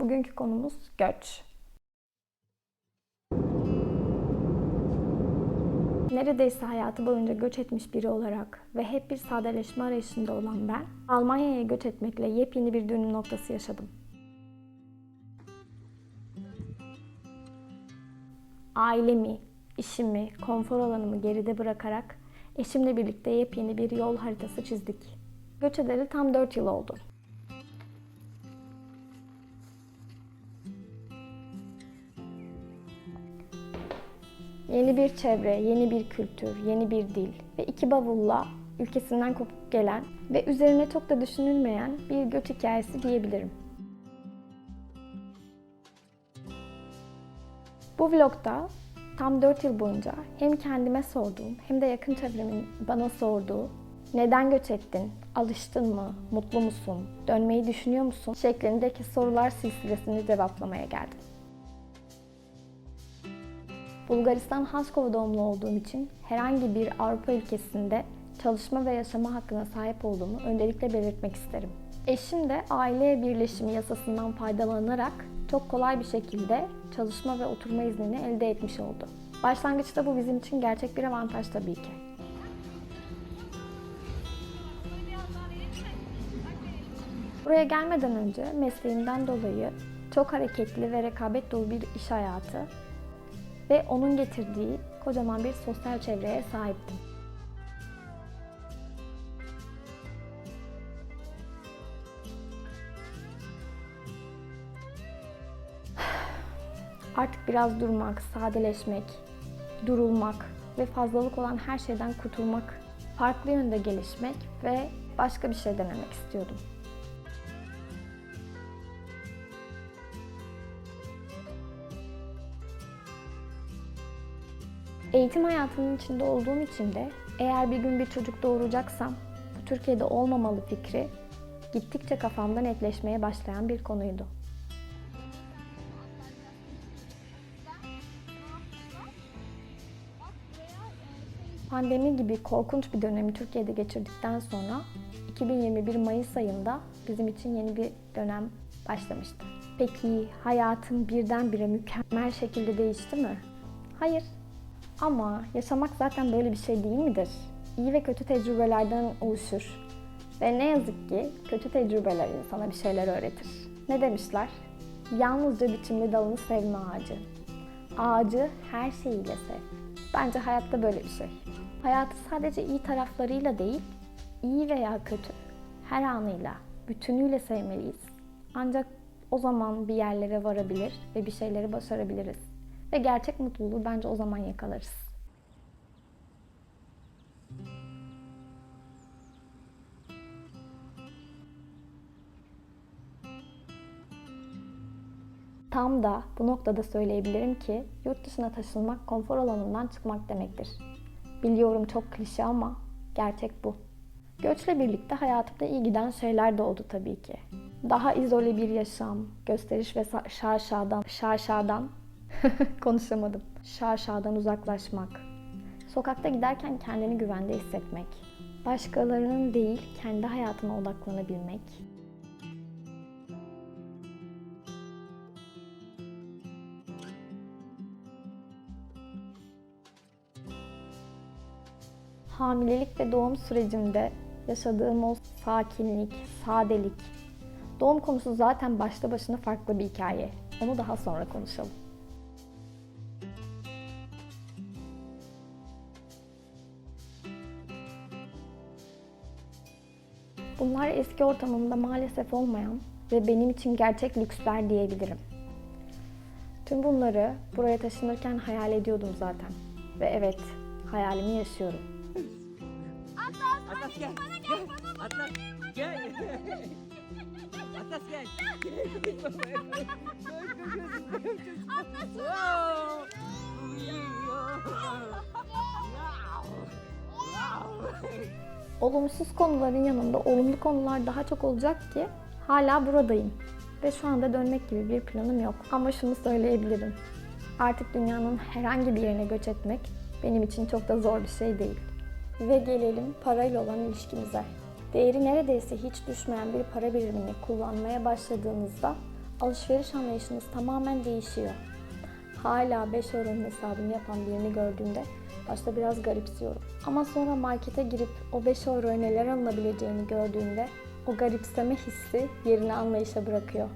Bugünkü konumuz göç. Neredeyse hayatı boyunca göç etmiş biri olarak ve hep bir sadeleşme arayışında olan ben, Almanya'ya göç etmekle yepyeni bir dönüm noktası yaşadım. Ailemi, işimi, konfor alanımı geride bırakarak eşimle birlikte yepyeni bir yol haritası çizdik. Göç edeli tam 4 yıl oldu. Yeni bir çevre, yeni bir kültür, yeni bir dil ve iki bavulla ülkesinden kopup gelen ve üzerine çok da düşünülmeyen bir göç hikayesi diyebilirim. Bu vlogda tam 4 yıl boyunca hem kendime sorduğum hem de yakın çevremin bana sorduğu neden göç ettin, alıştın mı, mutlu musun, dönmeyi düşünüyor musun şeklindeki sorular silsilesini cevaplamaya geldim. Bulgaristan Haskova doğumlu olduğum için herhangi bir Avrupa ülkesinde çalışma ve yaşama hakkına sahip olduğumu öncelikle belirtmek isterim. Eşim de aile birleşimi yasasından faydalanarak çok kolay bir şekilde çalışma ve oturma iznini elde etmiş oldu. Başlangıçta bu bizim için gerçek bir avantaj tabii ki. Buraya gelmeden önce mesleğimden dolayı çok hareketli ve rekabet dolu bir iş hayatı ve onun getirdiği kocaman bir sosyal çevreye sahiptim. Artık biraz durmak, sadeleşmek, durulmak ve fazlalık olan her şeyden kurtulmak, farklı yönde gelişmek ve başka bir şey denemek istiyordum. Eğitim hayatının içinde olduğum için de eğer bir gün bir çocuk doğuracaksam bu Türkiye'de olmamalı fikri gittikçe kafamda netleşmeye başlayan bir konuydu. Pandemi gibi korkunç bir dönemi Türkiye'de geçirdikten sonra 2021 Mayıs ayında bizim için yeni bir dönem başlamıştı. Peki hayatım birdenbire mükemmel şekilde değişti mi? Hayır. Ama yaşamak zaten böyle bir şey değil midir? İyi ve kötü tecrübelerden oluşur. Ve ne yazık ki kötü tecrübeler insana bir şeyler öğretir. Ne demişler? Yalnızca biçimli dalını sevme ağacı. Ağacı her şeyiyle sev. Bence hayatta böyle bir şey. Hayatı sadece iyi taraflarıyla değil, iyi veya kötü, her anıyla, bütünüyle sevmeliyiz. Ancak o zaman bir yerlere varabilir ve bir şeyleri başarabiliriz. Ve gerçek mutluluğu bence o zaman yakalarız. Tam da bu noktada söyleyebilirim ki yurt dışına taşınmak konfor alanından çıkmak demektir. Biliyorum çok klişe ama gerçek bu. Göçle birlikte hayatımda iyi giden şeyler de oldu tabii ki. Daha izole bir yaşam, gösteriş ve şarşadan, şarşadan konuşamadım. Şarşadan uzaklaşmak. Sokakta giderken kendini güvende hissetmek. Başkalarının değil, kendi hayatına odaklanabilmek. hamilelik ve doğum sürecimde yaşadığım o sakinlik, sadelik. Doğum konusu zaten başta başına farklı bir hikaye. Onu daha sonra konuşalım. Bunlar eski ortamımda maalesef olmayan ve benim için gerçek lüksler diyebilirim. Tüm bunları buraya taşınırken hayal ediyordum zaten. Ve evet, hayalimi yaşıyorum. Atlas gel. Gel. Atlas gel. Atlas gel. Atlas. Olumsuz konuların yanında olumlu konular daha çok olacak ki hala buradayım. Ve şu anda dönmek gibi bir planım yok. Ama şunu söyleyebilirim. Artık dünyanın herhangi bir yerine göç etmek benim için çok da zor bir şey değil. Ve gelelim parayla olan ilişkimize. Değeri neredeyse hiç düşmeyen bir para birimini kullanmaya başladığınızda alışveriş anlayışınız tamamen değişiyor. Hala 5 euronun hesabını yapan birini gördüğümde başta biraz garipsiyorum. Ama sonra markete girip o 5 euroya neler alınabileceğini gördüğümde o garipseme hissi yerini anlayışa bırakıyor.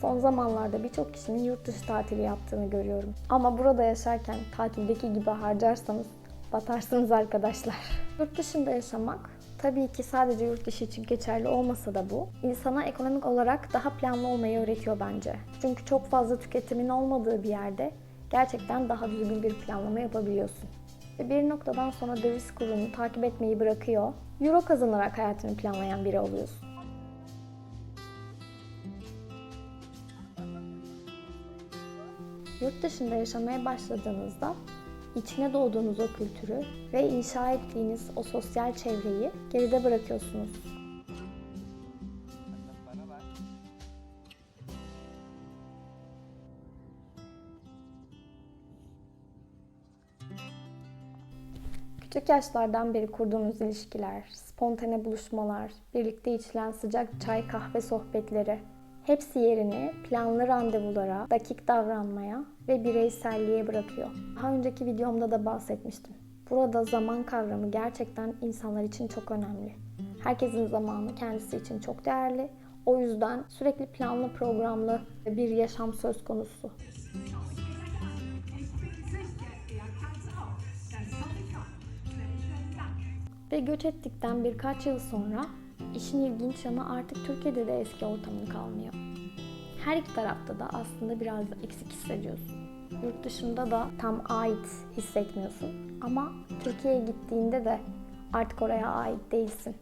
Son zamanlarda birçok kişinin yurt dışı tatili yaptığını görüyorum. Ama burada yaşarken tatildeki gibi harcarsanız batarsınız arkadaşlar. Yurt dışında yaşamak tabii ki sadece yurt dışı için geçerli olmasa da bu insana ekonomik olarak daha planlı olmayı öğretiyor bence. Çünkü çok fazla tüketimin olmadığı bir yerde gerçekten daha düzgün bir planlama yapabiliyorsun. Ve bir noktadan sonra döviz kurunu takip etmeyi bırakıyor. Euro kazanarak hayatını planlayan biri oluyorsun. Yurt dışında yaşamaya başladığınızda içine doğduğunuz o kültürü ve inşa ettiğiniz o sosyal çevreyi geride bırakıyorsunuz. Küçük yaşlardan beri kurduğunuz ilişkiler, spontane buluşmalar, birlikte içilen sıcak çay kahve sohbetleri hepsi yerini planlı randevulara, dakik davranmaya ve bireyselliğe bırakıyor. Daha önceki videomda da bahsetmiştim. Burada zaman kavramı gerçekten insanlar için çok önemli. Herkesin zamanı kendisi için çok değerli. O yüzden sürekli planlı programlı bir yaşam söz konusu. Ve göç ettikten birkaç yıl sonra işin ilginç yanı artık Türkiye'de de eski ortamın kalmıyor. Her iki tarafta da aslında biraz eksik hissediyorsun. Yurt dışında da tam ait hissetmiyorsun. Ama Türkiye'ye gittiğinde de artık oraya ait değilsin.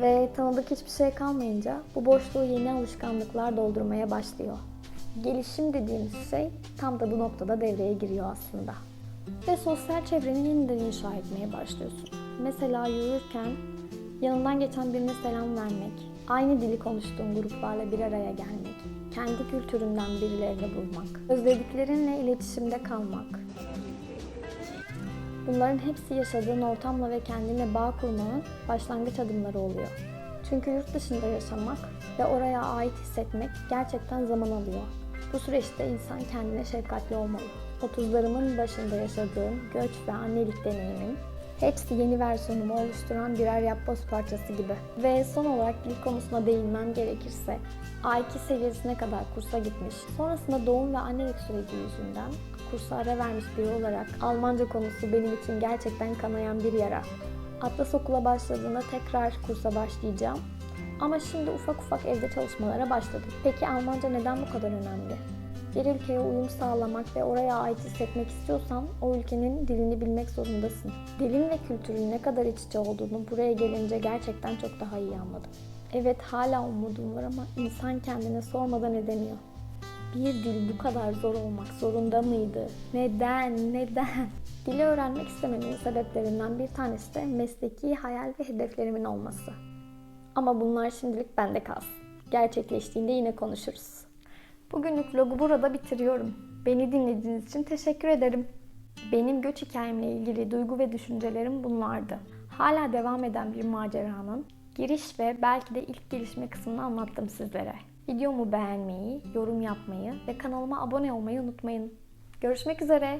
Ve tanıdık hiçbir şey kalmayınca bu boşluğu yeni alışkanlıklar doldurmaya başlıyor. Gelişim dediğimiz şey tam da bu noktada devreye giriyor aslında. Ve sosyal çevreni yeniden inşa etmeye başlıyorsun. Mesela yürürken yanından geçen birine selam vermek, aynı dili konuştuğun gruplarla bir araya gelmek, kendi kültüründen birilerini bulmak, özlediklerinle iletişimde kalmak, Bunların hepsi yaşadığın ortamla ve kendine bağ kurmanın başlangıç adımları oluyor. Çünkü yurt dışında yaşamak ve oraya ait hissetmek gerçekten zaman alıyor. Bu süreçte insan kendine şefkatli olmalı. 30'larımın başında yaşadığım göç ve annelik deneyimin hepsi yeni versiyonumu oluşturan birer yapboz parçası gibi. Ve son olarak dil konusuna değinmem gerekirse A2 seviyesine kadar kursa gitmiş. Sonrasında doğum ve annelik süreci yüzünden kursa ara vermiş biri olarak Almanca konusu benim için gerçekten kanayan bir yara. Atlas okula başladığında tekrar kursa başlayacağım. Ama şimdi ufak ufak evde çalışmalara başladım. Peki Almanca neden bu kadar önemli? Bir ülkeye uyum sağlamak ve oraya ait hissetmek istiyorsan o ülkenin dilini bilmek zorundasın. Dilin ve kültürün ne kadar iç içe olduğunu buraya gelince gerçekten çok daha iyi anladım. Evet hala umudum var ama insan kendine sormadan edemiyor. Bir dil bu kadar zor olmak zorunda mıydı? Neden? Neden? Dili öğrenmek istememin sebeplerinden bir tanesi de mesleki hayal ve hedeflerimin olması. Ama bunlar şimdilik bende kalsın. Gerçekleştiğinde yine konuşuruz. Bugünlük vlogu burada bitiriyorum. Beni dinlediğiniz için teşekkür ederim. Benim göç hikayemle ilgili duygu ve düşüncelerim bunlardı. Hala devam eden bir maceranın giriş ve belki de ilk gelişme kısmını anlattım sizlere. Videomu beğenmeyi, yorum yapmayı ve kanalıma abone olmayı unutmayın. Görüşmek üzere.